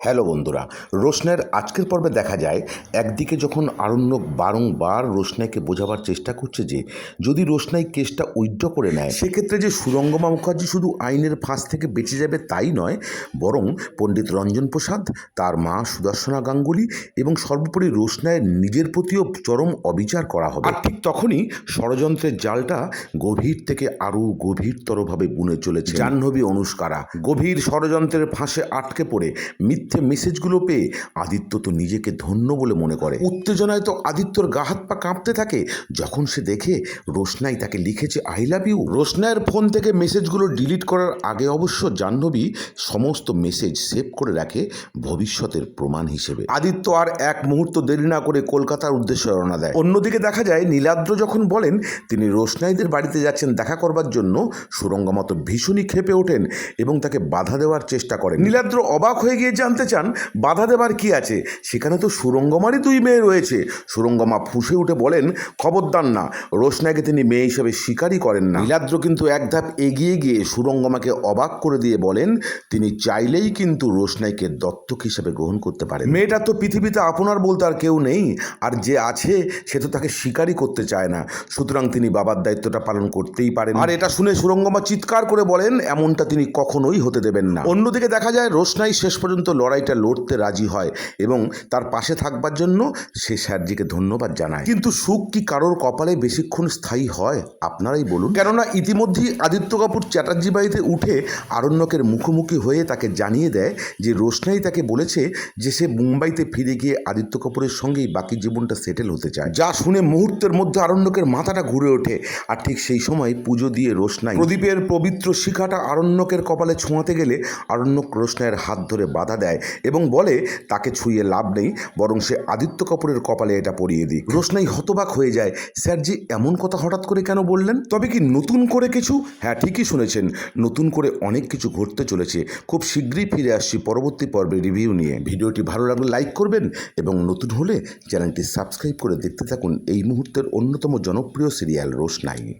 Hello বন্ধুরা রোশনের আজকের পর্বে দেখা যায় একদিকে যখন আরণ্যক বারংবার রোশনাইকে বোঝাবার চেষ্টা করছে যে যদি রোশনাই কেসটা উইথড্র করে নেয় সেক্ষেত্রে যে সুরঙ্গমা মুখার্জি শুধু আইনের ফাঁস থেকে বেঁচে যাবে তাই নয় বরং পণ্ডিত রঞ্জন প্রসাদ তার মা সুদর্শনা গাঙ্গুলি এবং সর্বোপরি রোশনাইয়ের নিজের প্রতিও চরম অবিচার করা হবে। আর ঠিক তখনই ষড়যন্ত্রের জালটা গভীর থেকে আরও গভীরতরভাবে বুনে চলেছে। জাহ্নবী অনুষ্কারা গভীর ষড়যন্ত্রের ফাঁসে আটকে পড়ে মিথ্যে মেসেজগুলো পেয়ে আদিত্য তো নিজেকে ধন্য বলে মনে করে। উত্তেজনায় তো আদিত্যর গা হাত পা কাঁপতে থাকে। যখন সে দেখে রোশনাই তাকে লিখেছে আই লাভ ইউ রোশনাইয়ের ফোন থেকে মেসেজগুলো ডিলিট করার আগে অবশ্য জাহ্নবী সমস্ত মেসেজ সেভ করে রাখে ভবিষ্যতের প্রমাণ হিসেবে। আদিত্য আর এক মুহূর্ত দেরি না করে কলকাতার উদ্দেশ্যে রওনা দেয়। অন্যদিকে দেখা যায়, নীলাদ্র যখন বলেন, তিনি রোশনাইদের বাড়িতে যাচ্ছেন দেখা করবার জন্য সুরঙ্গমত ভীষণই ক্ষেপে ওঠেন এবং তাকে বাধা দেওয়ার চেষ্টা করেন। নীলাদ্র অবাক হয়ে গিয়ে জানতে চান বাধা দেবার কি আছে? সেখানে তো সুরঙ্গমারই দুই মেয়ে রয়েছে। সুরঙ্গমা ফুঁসে উঠে বলেন খবরদার না রোশনাইকে তিনি মেয়ে হিসেবে স্বীকারই করেন না। নীলাদ্র কিন্তু এক ধাপ এগিয়ে গিয়ে সুরঙ্গমাকে অবাক করে দিয়ে বলেন তিনি চাইলেই কিন্তু রোশনাইকে দত্তক হিসেবে গ্রহণ করতে পারেন। মেয়েটা তো পৃথিবীতে আপনার বলতে আর কেউ নেই আর যে আছে সে তো তাকে স্বীকারই করতে চায় না। সুতরাং তিনি বাবার দায়িত্বটা পালন করতেই পারেন। আর এটা শুনে সুরঙ্গমা চিৎকার করে বলেন এমনটা তিনি কখনোই হতে দেবেন না। অন্যদিকে দেখা যায় রোশনাই শেষ পর্যন্ত লড়াইটা লড়তে রাজি হয় এবং তার পাশে থাকবার জন্য সে স্যারজিকে ধন্যবাদ জানায়। কিন্তু সুখ কি কারোর কপালে বেশিক্ষণ স্থায়ী হয়? আপনারাই বলুন। কেননা ইতিমধ্যেই আদিত্য কাপুর চ্যাটার্জি বাড়িতে উঠে আরণ্যকের মুখোমুখি হয়ে তাকে জানিয়ে দেয় যে রোশনাই তাকে বলেছে যে সে মুম্বাইতে ফিরে গিয়ে আদিত্য কাপুরের সঙ্গেই বাকি জীবনটা সেটেল হতে চায়। যা শুনে মুহূর্তের মধ্যে আরণ্যকের মাথাটা ঘুরে ওঠে আর ঠিক সেই সময় পুজো দিয়ে রোশনাই প্রদীপের পবিত্র শিখাটা আরণ্যকের কপালে ছোঁয়াতে গেলে আরণ্যক রোশনাইয়ের হাত ধরে বাধা দেয় এবং বলে, তাকে ছুঁয়ে লাভ নেই, বরং সে আদিত্য কাপুরের কপালে এটা পরিয়ে দিই রোশনাই হতবাক হয়ে যায়। স্যার স্যারজি এমন কথা হঠাৎ করে কেন বললেন? তবে কি নতুন করে কিছু? হ্যাঁ ঠিকই শুনেছেন, নতুন করে অনেক কিছু ঘটতে চলেছে। খুব শীঘ্রই ফিরে আসছি পরবর্তী পর্বে রিভিউ নিয়ে। ভিডিওটি ভালো লাগলে লাইক করবেন এবং নতুন হলে চ্যানেলটি সাবস্ক্রাইব করে দেখতে থাকুন এই মুহূর্তের অন্যতম জনপ্রিয় সিরিয়াল রোশনাই।